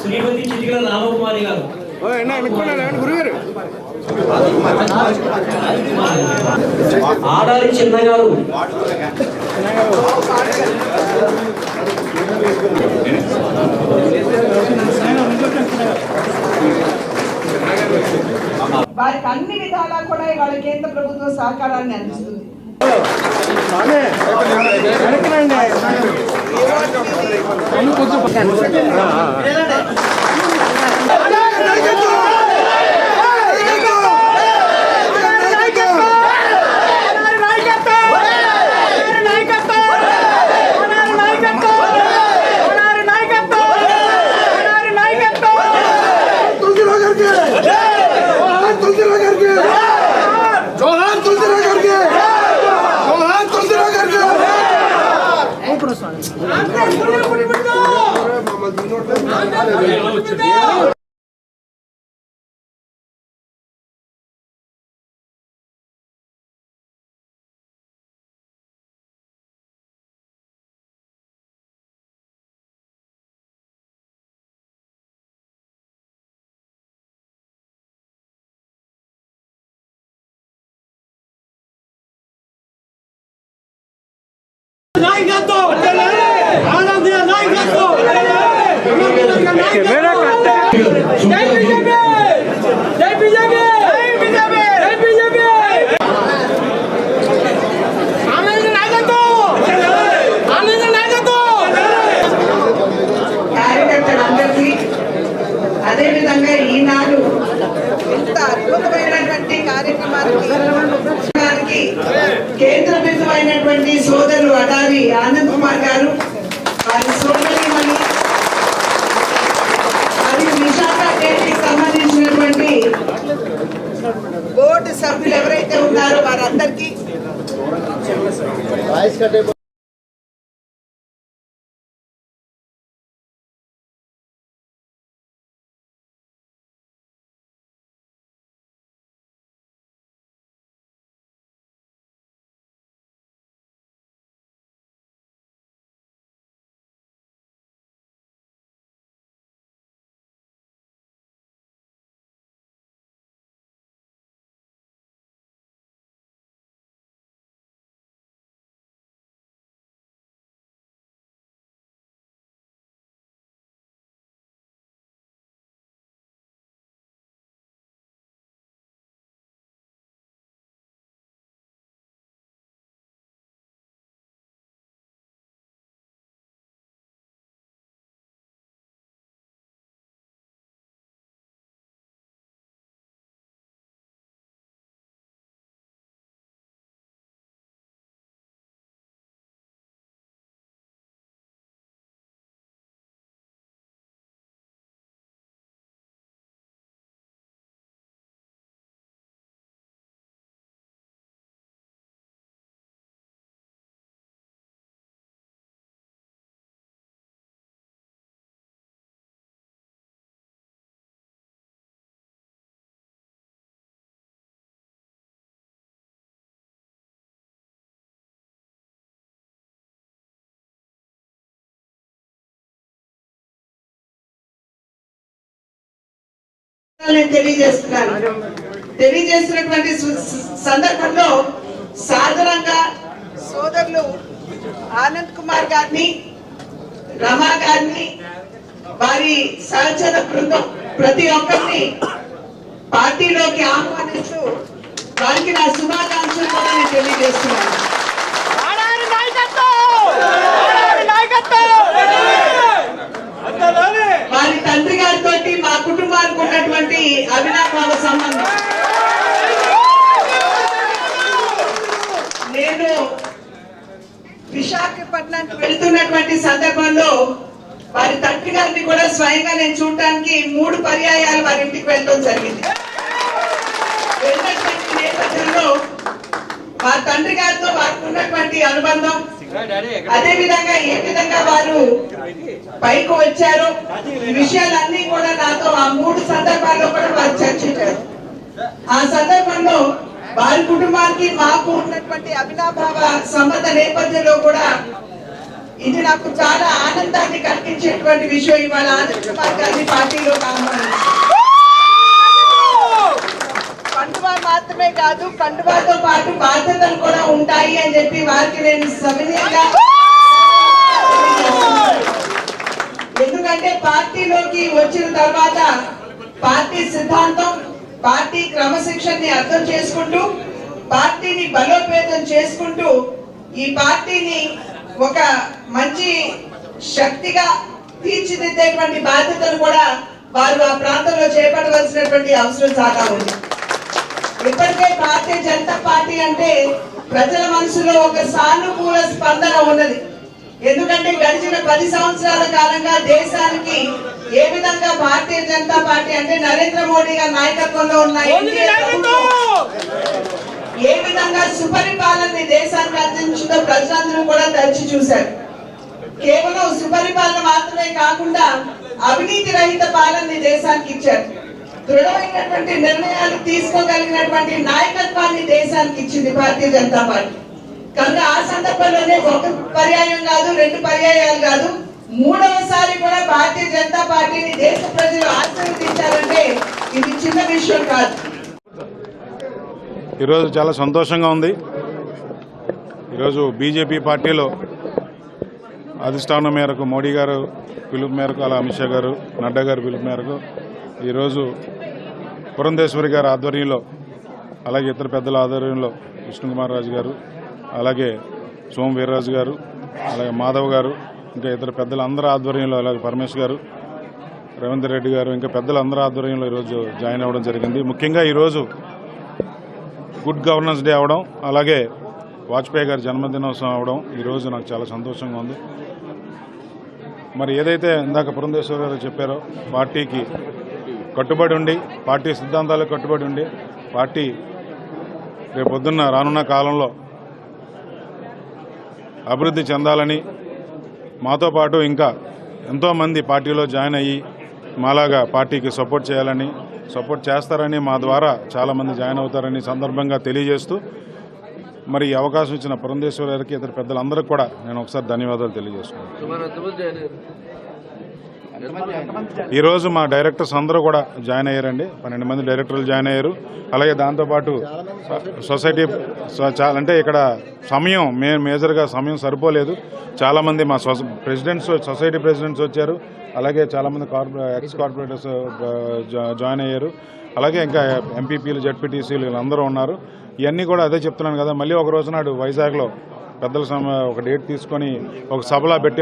శ్రీమతి చిటికల రామకుమారి గారు. గురుగారు? ఆడారి చిన్న గారు వారికి అన్ని విధాలా కూడా ఇవాళ కేంద్ర ప్రభుత్వం సహకారాన్ని అందిస్తుంది. కొంచెం മുന്നോട്ട് ਸਾਡੇ నేను తెలియజేస్తున్నాను. తెలియజేసినటువంటి సందర్భంలో సాధారణంగా సోదరులు ఆనంద్ కుమార్ గారిని రమా గారిని వారి సహచర బృందం ప్రతి ఒక్కరిని పార్టీలోకి ఆహ్వానిస్తూ వారికి నా శుభాకాంక్షలు కూడా నేను తెలియజేస్తున్నాను వారి తండ్రి గారితో మా కుటుంబానికి ఉన్నటువంటి అవినాభావ సంబంధం. నేను విశాఖపట్నానికి వెళ్తున్నటువంటి సందర్భంలో వారి తండ్రి గారిని కూడా స్వయంగా నేను చూడటానికి మూడు పర్యాయాలు వారి ఇంటికి వెళ్ళడం జరిగింది. వెళ్ళినటువంటి నేపథ్యంలో వారి తండ్రి గారితో వారికి ఉన్నటువంటి అనుబంధం అదే విధంగా ఏ విధంగా వారు పైకి వచ్చారు ఈ విషయాలన్నీ కూడా నాతో ఆ మూడు సందర్భాల్లో కూడా వారు చర్చించారు. ఆ సందర్భంలో వారి కుటుంబానికి మాకు ఉన్నటువంటి అభినాభావ సంబంధ నేపథ్యంలో కూడా ఇది నాకు చాలా ఆనందాన్ని కలిగించేటువంటి విషయం ఇవాళ ఆనంద్ కుమార్ పార్టీలో ఆహ్వానించారు కండువా మాత్రమే కాదు కండువాతో పాటు బాధ్యతలు కూడా ఉంటాయి అని చెప్పి వారికి నేను సవినీయంగా ఎందుకంటే పార్టీలోకి వచ్చిన తర్వాత పార్టీ సిద్ధాంతం పార్టీ క్రమశిక్షణని అర్థం చేసుకుంటూ పార్టీని బలోపేతం చేసుకుంటూ ఈ పార్టీని ఒక మంచి శక్తిగా తీర్చిదిద్దేటువంటి బాధ్యతను కూడా వారు ఆ ప్రాంతంలో చేపట్టవలసినటువంటి అవసరం చాలా ఉంది. ఇప్పటికే భారతీయ జనతా పార్టీ అంటే ప్రజల మనసులో ఒక సానుకూల స్పందన ఉన్నది. ఎందుకంటే గడిచిన పది సంవత్సరాల కాలంగా దేశానికి ఏ విధంగా భారతీయ జనతా పార్టీ అంటే నరేంద్ర మోడీ గారి నాయకత్వంలో ఉన్న ఏ విధంగా సుపరిపాలన దేశానికి అందించిందో ప్రజలందరూ కూడా తరిచి చూశారు. కేవలం సుపరిపాలన మాత్రమే కాకుండా అవినీతి రహిత పాలన దేశానికి ఇచ్చారు. దృఢమైనటువంటి నిర్ణయాలు తీసుకోగలిగినటువంటి నాయకత్వాన్ని దేశానికి ఇచ్చింది భారతీయ జనతా పార్టీ. కనుక ఆ సందర్భంలోనే ఒక పర్యాయం కాదు రెండు పర్యాయాలు కాదు మూడవసారి కూడా భారతీయ జనతా పార్టీని దేశ ప్రజలు ఆశీర్వదించారంటే ఇది చిన్న విషయం కాదు. ఈరోజు చాలా సంతోషంగా ఉంది. ఈరోజు బీజేపీ పార్టీలో అధిష్టానం మేరకు మోడీ గారు పిలుపు మేరకు అలా అమిత్ షా గారు నడ్డా గారు పిలుపు మేరకు ఈరోజు పురంధేశ్వరి గారి ఆధ్వర్యంలో అలాగే ఇతర పెద్దల ఆధ్వర్యంలో విష్ణుకుమార్ రాజు గారు అలాగే సోమ వీర్రాజు గారు అలాగే మాధవ్ గారు ఇంకా ఇతర పెద్దల అందరి ఆధ్వర్యంలో అలాగే పరమేశ్ గారు రేవంత్ రెడ్డి గారు ఇంకా పెద్దల అందరి ఆధ్వర్యంలో ఈరోజు జాయిన్ అవ్వడం జరిగింది. ముఖ్యంగా ఈరోజు గుడ్ గవర్నెన్స్ డే అవడం అలాగే వాజ్పేయి గారి జన్మదినోత్సవం అవడం ఈరోజు నాకు చాలా సంతోషంగా ఉంది. మరి ఏదైతే ఇందాక పురంధేశ్వర గారు చెప్పారో పార్టీకి కట్టుబడి ఉండి పార్టీ సిద్ధాంతాలకు కట్టుబడి ఉండి పార్టీ రేపొద్దున్న రానున్న కాలంలో అభివృద్ధి చెందాలని మాతో పాటు ఇంకా ఎంతోమంది పార్టీలో జాయిన్ అయ్యి మాలాగా పార్టీకి సపోర్ట్ చేయాలని సపోర్ట్ చేస్తారని మా ద్వారా చాలామంది జాయిన్ అవుతారని సందర్భంగా తెలియజేస్తూ మరి ఈ అవకాశం ఇచ్చిన పురంధేశ్వర గారికి ఇతర పెద్దలందరికీ కూడా నేను ఒకసారి ధన్యవాదాలు తెలియజేస్తున్నాను. ఈరోజు మా డైరెక్టర్స్ అందరూ కూడా జాయిన్ అయ్యారండి. పన్నెండు మంది డైరెక్టర్లు జాయిన్ అయ్యారు. అలాగే దాంతోపాటు సొసైటీ చాలా అంటే ఇక్కడ సమయం మే మేజర్గా సమయం సరిపోలేదు. చాలామంది మా ప్రెసిడెంట్స్ సొసైటీ ప్రెసిడెంట్స్ వచ్చారు. అలాగే చాలామంది కార్పొరే ఎక్స్ కార్పొరేటర్స్ జాయిన్ అయ్యారు. అలాగే ఇంకా ఎంపీపీలు జడ్పీటీసీలు వీళ్ళందరూ ఉన్నారు. ఇవన్నీ కూడా అదే చెప్తున్నాను కదా మళ్ళీ ఒక రోజు నాడు వైజాగ్లో పెద్దల సమ ఒక డేట్ తీసుకొని ఒక సభలా పెట్టి